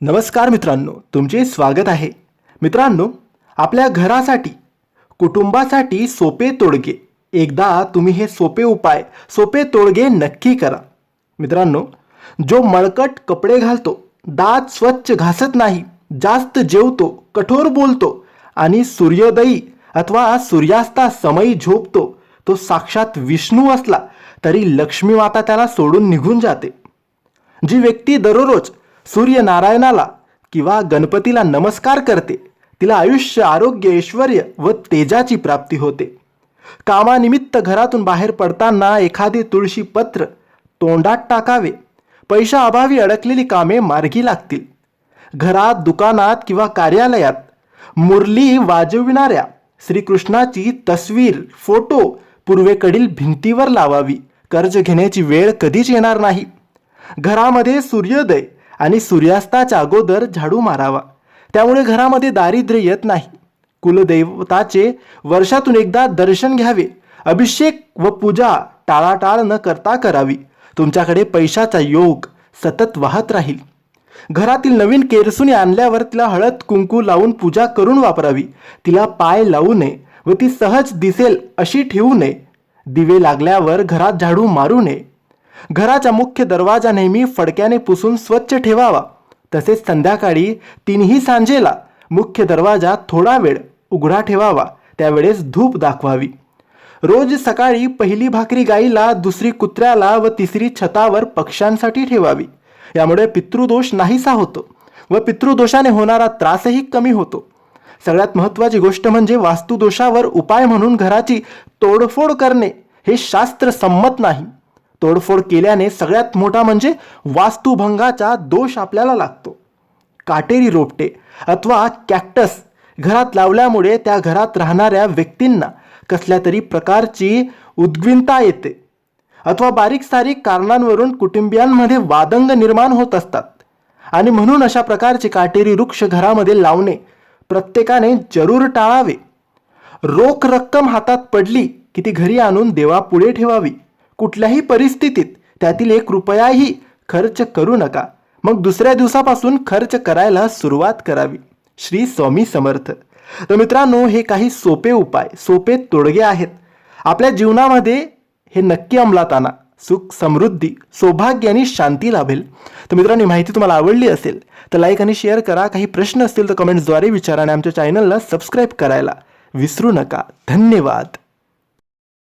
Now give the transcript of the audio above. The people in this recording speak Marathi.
नमस्कार मित्रांनो तुमचे स्वागत आहे. मित्रांनो आपल्या घरासाठी कुटुंबासाठी सोपे तोडगे. एकदा तुम्ही हे सोपे उपाय सोपे तोडगे नक्की करा. मित्रांनो जो मळकट कपडे घालतो दात स्वच्छ घासत नाही जास्त जेवतो कठोर बोलतो आणि सूर्योदयी अथवा सूर्यास्ता समयी झोपतो तो साक्षात विष्णू असला तरी लक्ष्मी माता त्याला सोडून निघून जाते. जी व्यक्ती दररोज सूर्यनारायणाला किंवा गणपतीला नमस्कार करते तिला आयुष्य आरोग्य ऐश्वर व तेजाची प्राप्ती होते. कामानिमित्त घरातून बाहेर पडताना एखादे तुळशी पत्र तोंडात टाकावे पैशाअभावी अडकलेली कामे मार्गी लागतील. घरात दुकानात किंवा कार्यालयात मुरली वाजविणाऱ्या श्रीकृष्णाची तस्वीर फोटो पूर्वेकडील भिंतीवर लावावी. कर्ज घेण्याची वेळ कधीच येणार नाही. घरामध्ये सूर्योदय आणि सूर्यास्ताच्या अगोदर झाडू मारावा. त्यामुळे घरामध्ये दारिद्र्य येत नाही. कुलदैवताचे वर्षातून एकदा दर्शन घ्यावे. अभिषेक व पूजा टाळाटाळ न करता करावी. तुमच्याकडे पैशाचा योग सतत वाहत राहील. घरातील नवीन केरसुनी आणल्यावर तिला हळद कुंकू लावून पूजा करून वापरावी. तिला पाय लावू नये व ती सहज दिसेल अशी ठेवू नये. दिवे लागल्यावर घरात झाडू मारू नये. घराचा मुख्य दरवाजा नेहमी फडक्याने पुसून स्वच्छ ठेवावा. तसेच संध्याकाळी तिन्ही सांजेला मुख्य दरवाजा थोडा वेळ उघडा ठेवावा. त्यावेळेस धूप दाखवावी. रोज सकाळी पहिली भाकरी गाईला दुसरी कुत्र्याला व तिसरी छतावर पक्ष्यांसाठी ठेवावी. यामुळे पितृदोष नाहीसा होतो व पितृदोषाने होणारा त्रासही कमी होतो. सगळ्यात महत्त्वाची गोष्ट म्हणजे वास्तुदोषावर उपाय म्हणून घराची तोडफोड करणे हे शास्त्र संमत नाही. तोडफोड केल्याने सगळ्यात मोठा म्हणजे वास्तुभंगाचा दोष आपल्याला लागतो. काटेरी रोपटे अथवा कॅक्टस घरात लावल्यामुळे त्या घरात राहणाऱ्या व्यक्तींना कसल्या तरी प्रकारची उद्विनता येते अथवा बारीक सारीक कारणांवरून कुटुंबियांमध्ये वादंग निर्माण होत असतात. आणि म्हणून अशा प्रकारचे काटेरी वृक्ष घरामध्ये लावणे प्रत्येकाने जरूर टाळावे. रोख रक्कम हातात पडली की ती घरी आणून देवापुढे ठेवावी. कुठल्याही परिस्थितीत त्यातील एक रुपयाही खर्च करू नका. मग दुसऱ्या दिवसापासून खर्च करायला सुरुवात करावी. श्री स्वामी समर्थ. तर मित्रांनो हे काही सोपे उपाय सोपे तोडगे आहेत. आपल्या जीवनामध्ये हे नक्की अंमलात आणा. सुख समृद्धी सौभाग्य आणि शांती लाभेल. तर मित्रांनो माहिती तुम्हाला आवडली असेल तर लाईक आणि शेअर करा. काही प्रश्न असतील तर कमेंट्सद्वारे विचारा आणि आमच्या चॅनलला सबस्क्राईब करायला विसरू नका. धन्यवाद.